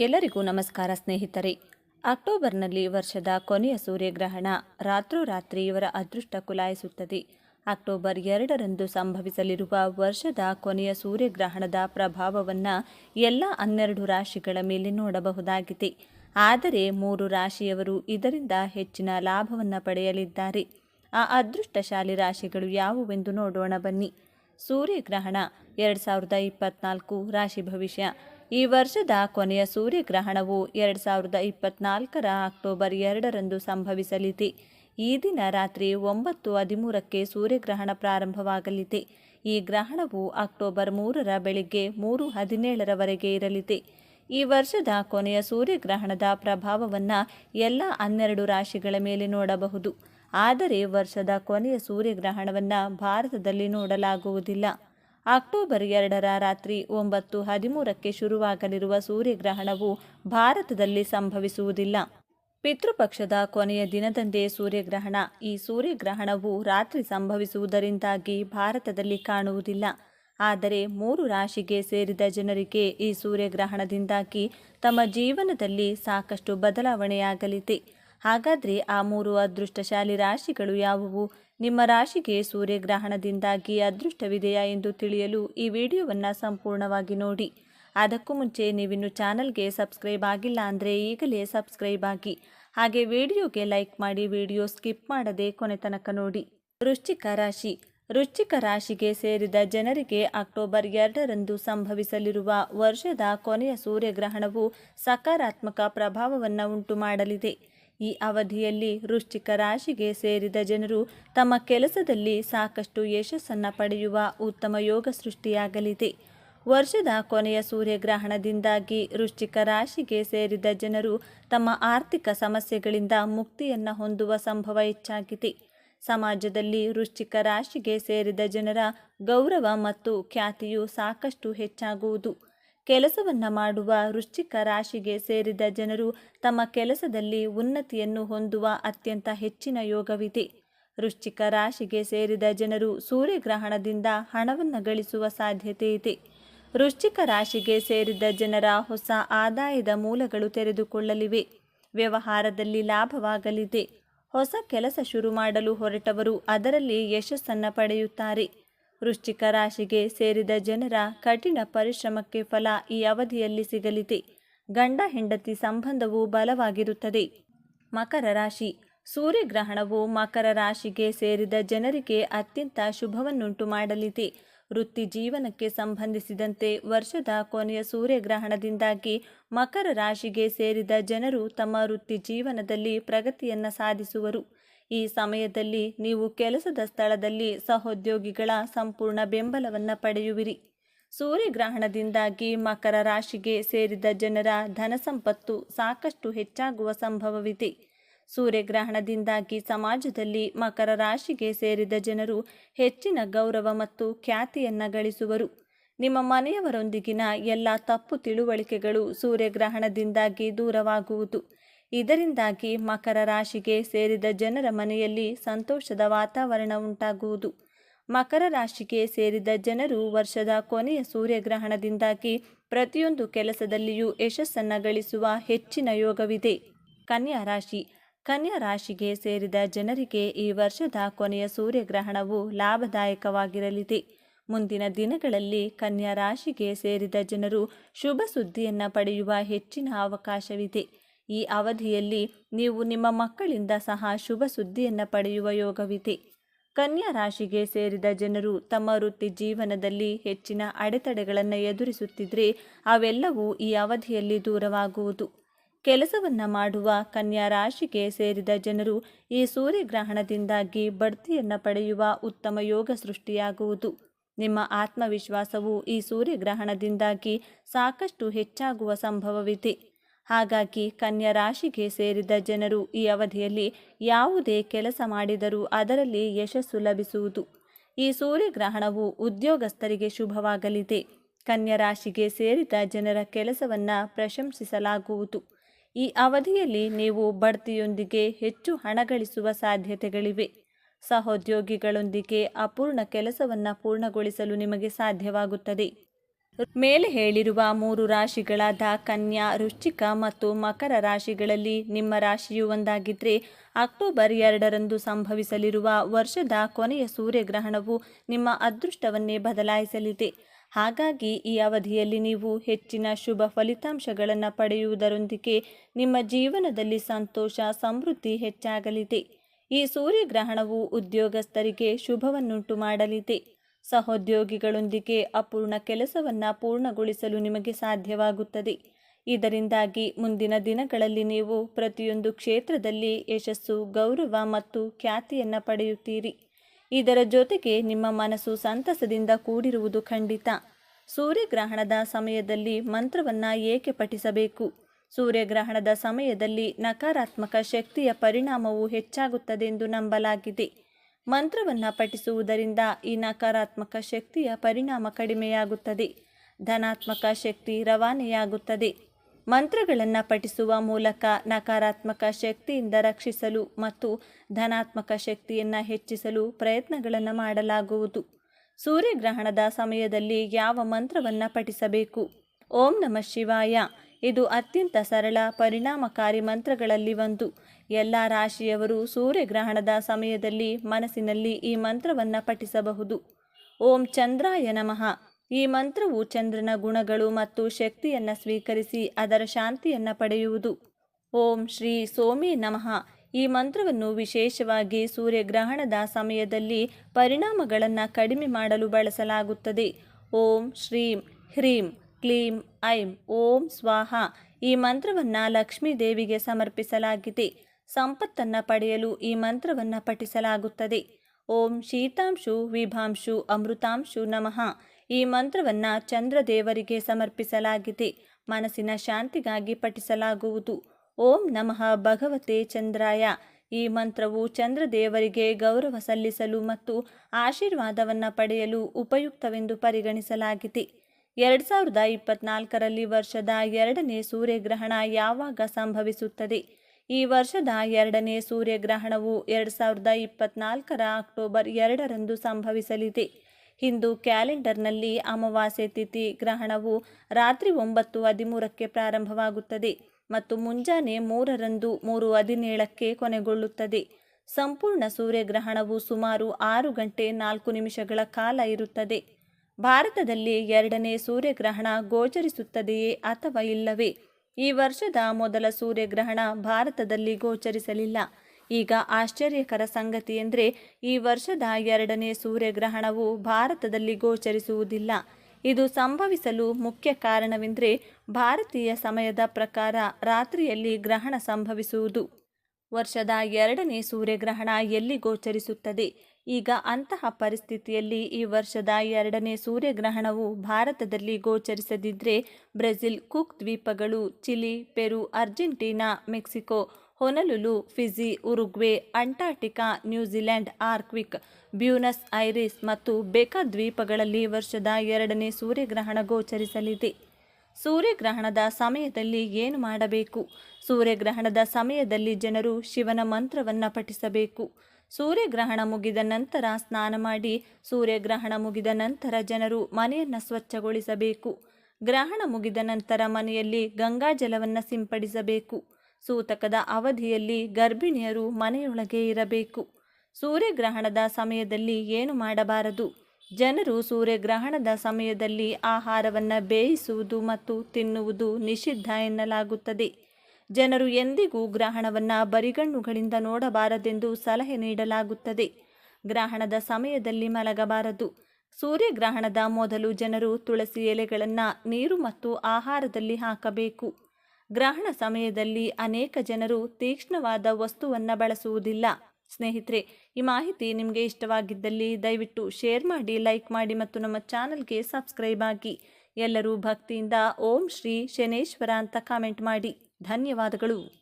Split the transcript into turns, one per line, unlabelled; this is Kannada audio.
ಎಲ್ಲರಿಗೂ ನಮಸ್ಕಾರ ಸ್ನೇಹಿತರೆ. ಅಕ್ಟೋಬರ್ನಲ್ಲಿ ವರ್ಷದ ಕೊನೆಯ ಸೂರ್ಯಗ್ರಹಣ ರಾತ್ರೋರಾತ್ರಿ ಇವರ ಅದೃಷ್ಟ ಕುಲಾಯಿಸುತ್ತದೆ. ಅಕ್ಟೋಬರ್ ಎರಡರಂದು ಸಂಭವಿಸಲಿರುವ ವರ್ಷದ ಕೊನೆಯ ಸೂರ್ಯಗ್ರಹಣದ ಪ್ರಭಾವವನ್ನು ಎಲ್ಲ ಹನ್ನೆರಡು ರಾಶಿಗಳ ಮೇಲೆ ನೋಡಬಹುದಾಗಿದೆ. ಆದರೆ ಮೂರು ರಾಶಿಯವರು ಇದರಿಂದ ಹೆಚ್ಚಿನ ಲಾಭವನ್ನು ಪಡೆಯಲಿದ್ದಾರೆ. ಆ ಅದೃಷ್ಟಶಾಲಿ ರಾಶಿಗಳು ಯಾವುವೆಂದು ನೋಡೋಣ ಬನ್ನಿ. ಸೂರ್ಯಗ್ರಹಣ ಎರಡು ಸಾವಿರದ ಇಪ್ಪತ್ನಾಲ್ಕು ರಾಶಿ ಭವಿಷ್ಯ. ಈ ವರ್ಷದ ಕೊನೆಯ ಸೂರ್ಯಗ್ರಹಣವು ಎರಡು ಸಾವಿರದ ಇಪ್ಪತ್ನಾಲ್ಕರ ಅಕ್ಟೋಬರ್ ಎರಡರಂದು ಸಂಭವಿಸಲಿದೆ. ಈ ದಿನ ರಾತ್ರಿ ಒಂಬತ್ತು ಹದಿಮೂರಕ್ಕೆ ಸೂರ್ಯಗ್ರಹಣ ಪ್ರಾರಂಭವಾಗಲಿದೆ. ಈ ಗ್ರಹಣವು ಅಕ್ಟೋಬರ್ ಮೂರರ ಬೆಳಿಗ್ಗೆ ಮೂರು ಹದಿನೇಳರವರೆಗೆ ಇರಲಿದೆ. ಈ ವರ್ಷದ ಕೊನೆಯ ಸೂರ್ಯಗ್ರಹಣದ ಪ್ರಭಾವವನ್ನು ಎಲ್ಲ ಹನ್ನೆರಡು ರಾಶಿಗಳ ಮೇಲೆ ನೋಡಬಹುದು. ಆದರೆ ವರ್ಷದ ಕೊನೆಯ ಸೂರ್ಯಗ್ರಹಣವನ್ನು ಭಾರತದಲ್ಲಿ ನೋಡಲಾಗುವುದಿಲ್ಲ. ಅಕ್ಟೋಬರ್ ಎರಡರ ರಾತ್ರಿ ಒಂಬತ್ತು ಹದಿಮೂರಕ್ಕೆ ಶುರುವಾಗಲಿರುವ ಸೂರ್ಯಗ್ರಹಣವು ಭಾರತದಲ್ಲಿ ಸಂಭವಿಸುವುದಿಲ್ಲ. ಪಿತೃಪಕ್ಷದ ಕೊನೆಯ ದಿನದಂದೇ ಸೂರ್ಯಗ್ರಹಣ. ಈ ಸೂರ್ಯಗ್ರಹಣವು ರಾತ್ರಿ ಸಂಭವಿಸುವುದರಿಂದಾಗಿ ಭಾರತದಲ್ಲಿ ಕಾಣುವುದಿಲ್ಲ. ಆದರೆ ಮೂರು ರಾಶಿಗೆ ಸೇರಿದ ಜನರಿಗೆ ಈ ಸೂರ್ಯಗ್ರಹಣದಿಂದಾಗಿ ತಮ್ಮ ಜೀವನದಲ್ಲಿ ಸಾಕಷ್ಟು ಬದಲಾವಣೆಯಾಗಲಿದೆ. ಹಾಗಾದರೆ ಆ ಮೂರು ಅದೃಷ್ಟಶಾಲಿ ರಾಶಿಗಳು ಯಾವುವು? ನಿಮ್ಮ ರಾಶಿಗೆ ಸೂರ್ಯಗ್ರಹಣದಿಂದಾಗಿ ಅದೃಷ್ಟವಿದೆಯಾ ಎಂದು ತಿಳಿಯಲು ಈ ವಿಡಿಯೋವನ್ನು ಸಂಪೂರ್ಣವಾಗಿ ನೋಡಿ. ಅದಕ್ಕೂ ಮುಂಚೆ ನೀವಿನ್ನು ಚಾನಲ್ಗೆ ಸಬ್ಸ್ಕ್ರೈಬ್ ಆಗಿಲ್ಲ ಅಂದರೆ ಈಗಲೇ ಸಬ್ಸ್ಕ್ರೈಬ್ ಆಗಿ. ಹಾಗೆ ವಿಡಿಯೋಗೆ ಲೈಕ್ ಮಾಡಿ ವಿಡಿಯೋ ಸ್ಕಿಪ್ ಮಾಡದೆ ಕೊನೆ ತನಕ ನೋಡಿ. ವೃಶ್ಚಿಕ ರಾಶಿ. ವೃಶ್ಚಿಕ ರಾಶಿಗೆ ಸೇರಿದ ಜನರಿಗೆ ಅಕ್ಟೋಬರ್ ಎರಡರಂದು ಸಂಭವಿಸಲಿರುವ ವರ್ಷದ ಕೊನೆಯ ಸೂರ್ಯಗ್ರಹಣವು ಸಕಾರಾತ್ಮಕ ಪ್ರಭಾವವನ್ನು ಉಂಟು ಮಾಡಲಿದೆ ಈ ಅವಧಿಯಲ್ಲಿ ವೃಶ್ಚಿಕ ರಾಶಿಗೆ ಸೇರಿದ ಜನರು ತಮ್ಮ ಕೆಲಸದಲ್ಲಿ ಸಾಕಷ್ಟು ಯಶಸ್ಸನ್ನು ಪಡೆಯುವ ಉತ್ತಮ ಯೋಗ ಸೃಷ್ಟಿಯಾಗಲಿದೆ. ವರ್ಷದ ಕೊನೆಯ ಸೂರ್ಯಗ್ರಹಣದಿಂದಾಗಿ ವೃಶ್ಚಿಕ ರಾಶಿಗೆ ಸೇರಿದ ಜನರು ತಮ್ಮ ಆರ್ಥಿಕ ಸಮಸ್ಯೆಗಳಿಂದ ಮುಕ್ತಿಯನ್ನು ಹೊಂದುವ ಸಂಭವ ಹೆಚ್ಚಾಗಿದೆ. ಸಮಾಜದಲ್ಲಿ ವೃಶ್ಚಿಕ ರಾಶಿಗೆ ಸೇರಿದ ಜನರ ಗೌರವ ಮತ್ತು ಖ್ಯಾತಿಯು ಸಾಕಷ್ಟು ಹೆಚ್ಚಾಗುವುದು. ಕೆಲಸವನ್ನು ಮಾಡುವ ವೃಶ್ಚಿಕ ರಾಶಿಗೆ ಸೇರಿದ ಜನರು ತಮ್ಮ ಕೆಲಸದಲ್ಲಿ ಉನ್ನತಿಯನ್ನು ಹೊಂದುವ ಅತ್ಯಂತ ಹೆಚ್ಚಿನ ಯೋಗವಿದೆ. ವೃಶ್ಚಿಕ ರಾಶಿಗೆ ಸೇರಿದ ಜನರು ಸೂರ್ಯಗ್ರಹಣದಿಂದ ಹಣವನ್ನು ಗಳಿಸುವ ಸಾಧ್ಯತೆ ಇದೆ. ವೃಶ್ಚಿಕ ರಾಶಿಗೆ ಸೇರಿದ ಜನರ ಹೊಸ ಆದಾಯದ ಮೂಲಗಳು ತೆರೆದುಕೊಳ್ಳಲಿವೆ. ವ್ಯವಹಾರದಲ್ಲಿ ಲಾಭವಾಗಲಿದೆ. ಹೊಸ ಕೆಲಸ ಶುರು ಮಾಡಲು ಹೊರಟವರು ಅದರಲ್ಲಿ ಯಶಸ್ಸನ್ನು ಪಡೆಯುತ್ತಾರೆ. ವೃಶ್ಚಿಕ ರಾಶಿಗೆ ಸೇರಿದ ಜನರ ಕಠಿಣ ಪರಿಶ್ರಮಕ್ಕೆ ಫಲ ಈ ಅವಧಿಯಲ್ಲಿ ಸಿಗಲಿದೆ. ಗಂಡ ಹೆಂಡತಿ ಸಂಬಂಧವು ಬಲವಾಗಿರುತ್ತದೆ. ಮಕರ ರಾಶಿ. ಸೂರ್ಯಗ್ರಹಣವು ಮಕರ ರಾಶಿಗೆ ಸೇರಿದ ಜನರಿಗೆ ಅತ್ಯಂತ ಶುಭವನ್ನುಂಟು ಮಾಡಲಿದೆ. ವೃತ್ತಿ ಜೀವನಕ್ಕೆ ಸಂಬಂಧಿಸಿದಂತೆ ವರ್ಷದ ಕೊನೆಯ ಸೂರ್ಯಗ್ರಹಣದಿಂದಾಗಿ ಮಕರ ರಾಶಿಗೆ ಸೇರಿದ ಜನರು ತಮ್ಮ ವೃತ್ತಿ ಜೀವನದಲ್ಲಿ ಪ್ರಗತಿಯನ್ನು ಸಾಧಿಸುವರು. ಈ ಸಮಯದಲ್ಲಿ ನೀವು ಕೆಲಸದ ಸ್ಥಳದಲ್ಲಿ ಸಹೋದ್ಯೋಗಿಗಳ ಸಂಪೂರ್ಣ ಬೆಂಬಲವನ್ನು ಪಡೆಯುವಿರಿ. ಸೂರ್ಯಗ್ರಹಣದಿಂದಾಗಿ ಮಕರ ರಾಶಿಗೆ ಸೇರಿದ ಜನರ ಧನ ಸಂಪತ್ತು ಸಾಕಷ್ಟು ಹೆಚ್ಚಾಗುವ ಸಂಭವವಿದೆ. ಸೂರ್ಯಗ್ರಹಣದಿಂದಾಗಿ ಸಮಾಜದಲ್ಲಿ ಮಕರ ರಾಶಿಗೆ ಸೇರಿದ ಜನರು ಹೆಚ್ಚಿನ ಗೌರವ ಮತ್ತು ಖ್ಯಾತಿಯನ್ನು ಗಳಿಸುವರು. ನಿಮ್ಮ ಮನೆಯವರೊಂದಿಗಿನ ಎಲ್ಲ ತಪ್ಪು ತಿಳುವಳಿಕೆಗಳು ಸೂರ್ಯಗ್ರಹಣದಿಂದಾಗಿ ದೂರವಾಗುವುದು. ಇದರಿಂದಾಗಿ ಮಕರ ರಾಶಿಗೆ ಸೇರಿದ ಜನರ ಮನೆಯಲ್ಲಿ ಸಂತೋಷದ ವಾತಾವರಣ ಉಂಟಾಗುವುದು. ಮಕರ ರಾಶಿಗೆ ಸೇರಿದ ಜನರು ವರ್ಷದ ಕೊನೆಯ ಸೂರ್ಯಗ್ರಹಣದಿಂದಾಗಿ ಪ್ರತಿಯೊಂದು ಕೆಲಸದಲ್ಲಿಯೂ ಯಶಸ್ಸನ್ನು ಗಳಿಸುವ ಹೆಚ್ಚಿನ ಯೋಗವಿದೆ. ಕನ್ಯಾ ರಾಶಿ. ಕನ್ಯಾ ರಾಶಿಗೆ ಸೇರಿದ ಜನರಿಗೆ ಈ ವರ್ಷದ ಕೊನೆಯ ಸೂರ್ಯಗ್ರಹಣವು ಲಾಭದಾಯಕವಾಗಿರಲಿದೆ. ಮುಂದಿನ ದಿನಗಳಲ್ಲಿ ಕನ್ಯಾ ರಾಶಿಗೆ ಸೇರಿದ ಜನರು ಶುಭ ಸುದ್ದಿಯನ್ನು ಪಡೆಯುವ ಹೆಚ್ಚಿನ ಅವಕಾಶವಿದೆ. ಈ ಅವಧಿಯಲ್ಲಿ ನೀವು ನಿಮ್ಮ ಮಕ್ಕಳಿಂದ ಸಹ ಶುಭ ಸುದ್ದಿಯನ್ನು ಪಡೆಯುವ ಯೋಗವಿದೆ. ಕನ್ಯಾ ರಾಶಿಗೆ ಸೇರಿದ ಜನರು ತಮ್ಮ ವೃತ್ತಿ ಜೀವನದಲ್ಲಿ ಹೆಚ್ಚಿನ ಅಡೆತಡೆಗಳನ್ನು ಎದುರಿಸುತ್ತಿದ್ದರೆ ಅವೆಲ್ಲವೂ ಈ ಅವಧಿಯಲ್ಲಿ ದೂರವಾಗುವುದು. ಕೆಲಸವನ್ನು ಮಾಡುವ ಕನ್ಯಾ ರಾಶಿಗೆ ಸೇರಿದ ಜನರು ಈ ಸೂರ್ಯಗ್ರಹಣದಿಂದಾಗಿ ಬಡ್ತಿಯನ್ನು ಪಡೆಯುವ ಉತ್ತಮ ಯೋಗ ಸೃಷ್ಟಿಯಾಗುವುದು. ನಿಮ್ಮ ಆತ್ಮವಿಶ್ವಾಸವು ಈ ಸೂರ್ಯಗ್ರಹಣದಿಂದಾಗಿ ಸಾಕಷ್ಟು ಹೆಚ್ಚಾಗುವ ಸಂಭವವಿದೆ. ಹಾಗಾಗಿ ಕನ್ಯಾ ರಾಶಿಗೆ ಸೇರಿದ ಜನರು ಈ ಅವಧಿಯಲ್ಲಿ ಯಾವುದೇ ಕೆಲಸ ಮಾಡಿದರೂ ಅದರಲ್ಲಿ ಯಶಸ್ಸು ಲಭಿಸುವುದು. ಈ ಸೂರ್ಯಗ್ರಹಣವು ಉದ್ಯೋಗಸ್ಥರಿಗೆ ಶುಭವಾಗಲಿದೆ. ಕನ್ಯಾ ರಾಶಿಗೆ ಸೇರಿದ ಜನರ ಕೆಲಸವನ್ನು ಪ್ರಶಂಸಿಸಲಾಗುವುದು. ಈ ಅವಧಿಯಲ್ಲಿ ನೀವು ಬಡ್ತಿಯೊಂದಿಗೆ ಹೆಚ್ಚು ಹಣ ಗಳಿಸುವ ಸಾಧ್ಯತೆಗಳಿವೆ. ಸಹೋದ್ಯೋಗಿಗಳೊಂದಿಗೆ ಅಪೂರ್ಣ ಕೆಲಸವನ್ನು ಪೂರ್ಣಗೊಳಿಸಲು ನಿಮಗೆ ಸಾಧ್ಯವಾಗುತ್ತದೆ. ಮೇಲೆ ಹೇಳಿರುವ ಮೂರು ರಾಶಿಗಳಾದ ಕನ್ಯಾ, ವೃಶ್ಚಿಕ ಮತ್ತು ಮಕರ ರಾಶಿಗಳಲ್ಲಿ ನಿಮ್ಮ ರಾಶಿಯು ಒಂದಾಗಿದ್ದರೆ ಅಕ್ಟೋಬರ್ ಎರಡರಂದು ಸಂಭವಿಸಲಿರುವ ವರ್ಷದ ಕೊನೆಯ ಸೂರ್ಯಗ್ರಹಣವು ನಿಮ್ಮ ಅದೃಷ್ಟವನ್ನೇ ಬದಲಾಯಿಸಲಿದೆ. ಹಾಗಾಗಿ ಈ ಅವಧಿಯಲ್ಲಿ ನೀವು ಹೆಚ್ಚಿನ ಶುಭ ಫಲಿತಾಂಶಗಳನ್ನು ಪಡೆಯುವುದರೊಂದಿಗೆ ನಿಮ್ಮ ಜೀವನದಲ್ಲಿ ಸಂತೋಷ, ಸಮೃದ್ಧಿ ಹೆಚ್ಚಾಗಲಿದೆ. ಈ ಸೂರ್ಯಗ್ರಹಣವು ಉದ್ಯೋಗಸ್ಥರಿಗೆ ಶುಭವನ್ನುಂಟು ಮಾಡಲಿದೆ. ಸಹೋದ್ಯೋಗಿಗಳೊಂದಿಗೆ ಅಪೂರ್ಣ ಕೆಲಸವನ್ನು ಪೂರ್ಣಗೊಳಿಸಲು ನಿಮಗೆ ಸಾಧ್ಯವಾಗುತ್ತದೆ. ಇದರಿಂದಾಗಿ ಮುಂದಿನ ದಿನಗಳಲ್ಲಿ ನೀವು ಪ್ರತಿಯೊಂದು ಕ್ಷೇತ್ರದಲ್ಲಿ ಯಶಸ್ಸು, ಗೌರವ ಮತ್ತು ಖ್ಯಾತಿಯನ್ನು ಪಡೆಯುತ್ತೀರಿ. ಇದರ ಜೊತೆಗೆ ನಿಮ್ಮ ಮನಸ್ಸು ಸಂತಸದಿಂದ ಕೂಡಿರುವುದು ಖಂಡಿತ. ಸೂರ್ಯಗ್ರಹಣದ ಸಮಯದಲ್ಲಿ ಮಂತ್ರವನ್ನು ಏಕೆ ಪಠಿಸಬೇಕು? ಸೂರ್ಯಗ್ರಹಣದ ಸಮಯದಲ್ಲಿ ನಕಾರಾತ್ಮಕ ಶಕ್ತಿಯ ಪರಿಣಾಮವು ಹೆಚ್ಚಾಗುತ್ತದೆಂದು ನಂಬಲಾಗಿದೆ. ಮಂತ್ರವನ್ನು ಪಠಿಸುವುದರಿಂದ ಈ ನಕಾರಾತ್ಮಕ ಶಕ್ತಿಯ ಪರಿಣಾಮ ಕಡಿಮೆಯಾಗುತ್ತದೆ. ಧನಾತ್ಮಕ ಶಕ್ತಿ ರವಾನೆಯಾಗುತ್ತದೆ. ಮಂತ್ರಗಳನ್ನು ಪಠಿಸುವ ಮೂಲಕ ನಕಾರಾತ್ಮಕ ಶಕ್ತಿಯಿಂದ ರಕ್ಷಿಸಲು ಮತ್ತು ಧನಾತ್ಮಕ ಶಕ್ತಿಯನ್ನು ಹೆಚ್ಚಿಸಲು ಪ್ರಯತ್ನಗಳನ್ನು ಮಾಡಲಾಗುವುದು. ಸೂರ್ಯಗ್ರಹಣದ ಸಮಯದಲ್ಲಿ ಯಾವ ಮಂತ್ರವನ್ನು ಪಠಿಸಬೇಕು? ಓಂ ನಮಃ ಶಿವಾಯ. ಇದು ಅತ್ಯಂತ ಸರಳ, ಪರಿಣಾಮಕಾರಿ ಮಂತ್ರಗಳಲ್ಲಿ ಒಂದು. ಎಲ್ಲ ರಾಶಿಯವರು ಸೂರ್ಯಗ್ರಹಣದ ಸಮಯದಲ್ಲಿ ಮನಸ್ಸಿನಲ್ಲಿ ಈ ಮಂತ್ರವನ್ನು ಪಠಿಸಬಹುದು. ಓಂ ಚಂದ್ರಾಯ ನಮಃ. ಈ ಮಂತ್ರವು ಚಂದ್ರನ ಗುಣಗಳು ಮತ್ತು ಶಕ್ತಿಯನ್ನು ಸ್ವೀಕರಿಸಿ ಅದರ ಶಾಂತಿಯನ್ನು ಪಡೆಯುವುದು. ಓಂ ಶ್ರೀ ಸೋಮಿ ನಮಃ. ಈ ಮಂತ್ರವನ್ನು ವಿಶೇಷವಾಗಿ ಸೂರ್ಯಗ್ರಹಣದ ಸಮಯದಲ್ಲಿ ಪರಿಣಾಮಗಳನ್ನು ಕಡಿಮೆ ಮಾಡಲು ಬಳಸಲಾಗುತ್ತದೆ. ಓಂ ಶ್ರೀಂ ಹ್ರೀಂ. ಕ್ಲೀಂ, ಐಂ, ಓಂ, ಸ್ವಾಹ. ಈ ಮಂತ್ರವನ್ನು ಲಕ್ಷ್ಮೀ ದೇವಿಗೆ ಸಮರ್ಪಿಸಲಾಗಿದೆ. ಸಂಪತ್ತನ್ನು ಪಡೆಯಲು ಈ ಮಂತ್ರವನ್ನು ಪಠಿಸಲಾಗುತ್ತದೆ. ಓಂ ಶೀತಾಂಶು ವಿಭಾಂಶು ಅಮೃತಾಂಶು ನಮಃ. ಈ ಮಂತ್ರವನ್ನು ಚಂದ್ರದೇವರಿಗೆ ಸಮರ್ಪಿಸಲಾಗಿದೆ. ಮನಸ್ಸಿನ ಶಾಂತಿಗಾಗಿ ಪಠಿಸಲಾಗುವುದು. ಓಂ ನಮಃ ಭಗವತೆ ಚಂದ್ರಾಯ. ಈ ಮಂತ್ರವು ಚಂದ್ರದೇವರಿಗೆ ಗೌರವ ಸಲ್ಲಿಸಲು ಮತ್ತು ಆಶೀರ್ವಾದವನ್ನು ಪಡೆಯಲು ಉಪಯುಕ್ತವೆಂದು ಪರಿಗಣಿಸಲಾಗಿದೆ. ಎರಡು ಸಾವಿರದ ಇಪ್ಪತ್ನಾಲ್ಕರಲ್ಲಿ ವರ್ಷದ ಎರಡನೇ ಸೂರ್ಯಗ್ರಹಣ ಯಾವಾಗ ಸಂಭವಿಸುತ್ತದೆ? ಈ ವರ್ಷದ ಎರಡನೇ ಸೂರ್ಯಗ್ರಹಣವು ಎರಡು ಸಾವಿರದ ಇಪ್ಪತ್ನಾಲ್ಕರ ಅಕ್ಟೋಬರ್ ಎರಡರಂದು ಸಂಭವಿಸಲಿದೆ. ಹಿಂದೂ ಕ್ಯಾಲೆಂಡರ್ನಲ್ಲಿ ಅಮಾವಾಸ್ಯೆ ತಿಥಿ ಗ್ರಹಣವು ರಾತ್ರಿ ಒಂಬತ್ತು ಹದಿಮೂರಕ್ಕೆ ಪ್ರಾರಂಭವಾಗುತ್ತದೆ ಮತ್ತು ಮುಂಜಾನೆ ಮೂರರಂದು ಮೂರು ಹದಿನೇಳಕ್ಕೆ ಕೊನೆಗೊಳ್ಳುತ್ತದೆ. ಸಂಪೂರ್ಣ ಸೂರ್ಯಗ್ರಹಣವು ಸುಮಾರು ಆರು ಗಂಟೆ ನಾಲ್ಕು ನಿಮಿಷಗಳ ಕಾಲ ಇರುತ್ತದೆ. ಭಾರತದಲ್ಲಿ ಎರಡನೇ ಸೂರ್ಯಗ್ರಹಣ ಗೋಚರಿಸುತ್ತದೆಯೇ ಅಥವಾ ಇಲ್ಲವೇ? ಈ ವರ್ಷದ ಮೊದಲ ಸೂರ್ಯಗ್ರಹಣ ಭಾರತದಲ್ಲಿ ಗೋಚರಿಸಲಿಲ್ಲ. ಈಗ ಆಶ್ಚರ್ಯಕರ ಸಂಗತಿ ಎಂದರೆ, ಈ ವರ್ಷದ ಎರಡನೇ ಸೂರ್ಯಗ್ರಹಣವು ಭಾರತದಲ್ಲಿ ಗೋಚರಿಸುವುದಿಲ್ಲ. ಇದು ಸಂಭವಿಸಲು ಮುಖ್ಯ ಕಾರಣವೆಂದರೆ, ಭಾರತೀಯ ಸಮಯದ ಪ್ರಕಾರ ರಾತ್ರಿಯಲ್ಲಿ ಗ್ರಹಣ ಸಂಭವಿಸುವುದು. ವರ್ಷದ ಎರಡನೇ ಸೂರ್ಯಗ್ರಹಣ ಎಲ್ಲಿ ಗೋಚರಿಸುತ್ತದೆ? ಈಗ ಅಂತಹ ಪರಿಸ್ಥಿತಿಯಲ್ಲಿ ಈ ವರ್ಷದ ಎರಡನೇ ಸೂರ್ಯಗ್ರಹಣವು ಭಾರತದಲ್ಲಿ ಗೋಚರಿಸದಿದ್ದರೆ ಬ್ರೆಜಿಲ್, ಕುಕ್ ದ್ವೀಪಗಳು, Chile, Peru, Argentina, Mexico, Honolulu, Fiji, Uruguay, Antarctica, New Zealand, Arctic, Buenos Aires ಮತ್ತು ಬೆಕ ದ್ವೀಪಗಳಲ್ಲಿ ವರ್ಷದ ಎರಡನೇ ಸೂರ್ಯಗ್ರಹಣ ಗೋಚರಿಸಲಿದೆ. ಸೂರ್ಯಗ್ರಹಣದ ಸಮಯದಲ್ಲಿ ಏನು ಮಾಡಬೇಕು? ಸೂರ್ಯಗ್ರಹಣದ ಸಮಯದಲ್ಲಿ ಜನರು ಶಿವನ ಮಂತ್ರವನ್ನು ಪಠಿಸಬೇಕು. ಸೂರ್ಯಗ್ರಹಣ ಮುಗಿದ ನಂತರ ಸ್ನಾನ ಮಾಡಿ, ಸೂರ್ಯಗ್ರಹಣ ಮುಗಿದ ನಂತರ ಜನರು ಮನೆಯನ್ನು ಸ್ವಚ್ಛಗೊಳಿಸಬೇಕು. ಗ್ರಹಣ ಮುಗಿದ ನಂತರ ಮನೆಯಲ್ಲಿ ಗಂಗಾಜಲವನ್ನು ಸಿಂಪಡಿಸಬೇಕು. ಸೂತಕದ ಅವಧಿಯಲ್ಲಿ ಗರ್ಭಿಣಿಯರು ಮನೆಯೊಳಗೆ ಇರಬೇಕು. ಸೂರ್ಯಗ್ರಹಣದ ಸಮಯದಲ್ಲಿ ಏನು ಮಾಡಬಾರದು? ಜನರು ಸೂರ್ಯಗ್ರಹಣದ ಸಮಯದಲ್ಲಿ ಆಹಾರವನ್ನು ಬೇಯಿಸುವುದು ಮತ್ತು ತಿನ್ನುವುದು ನಿಷಿದ್ಧ ಎನ್ನಲಾಗುತ್ತದೆ. ಜನರು ಎಂದಿಗೂ ಗ್ರಹಣವನ್ನು ಬರಿಗಣ್ಣುಗಳಿಂದ ನೋಡಬಾರದೆಂದು ಸಲಹೆ ನೀಡಲಾಗುತ್ತದೆ. ಗ್ರಹಣದ ಸಮಯದಲ್ಲಿ ಮಲಗಬಾರದು. ಸೂರ್ಯಗ್ರಹಣದ ಮೊದಲು ಜನರು ತುಳಸಿ ಎಲೆಗಳನ್ನು ನೀರು ಮತ್ತು ಆಹಾರದಲ್ಲಿ ಹಾಕಬೇಕು. ಗ್ರಹಣ ಸಮಯದಲ್ಲಿ ಅನೇಕ ಜನರು ತೀಕ್ಷ್ಣವಾದ ವಸ್ತುವನ್ನು ಬಳಸುವುದಿಲ್ಲ. ಸ್ನೇಹಿತರೆ, ಈ ಮಾಹಿತಿ ನಿಮಗೆ ಇಷ್ಟವಾಗಿದ್ದಲ್ಲಿ ದಯವಿಟ್ಟು ಶೇರ್ ಮಾಡಿ, ಲೈಕ್ ಮಾಡಿ ಮತ್ತು ನಮ್ಮ ಚಾನಲ್ಗೆ ಸಬ್ಸ್ಕ್ರೈಬ್ ಆಗಿ. ಎಲ್ಲರೂ ಭಕ್ತಿಯಿಂದ ಓಂ ಶ್ರೀ ಶನೇಶ್ವರ ಅಂತ ಕಾಮೆಂಟ್ ಮಾಡಿ. ಧನ್ಯವಾದಗಳು.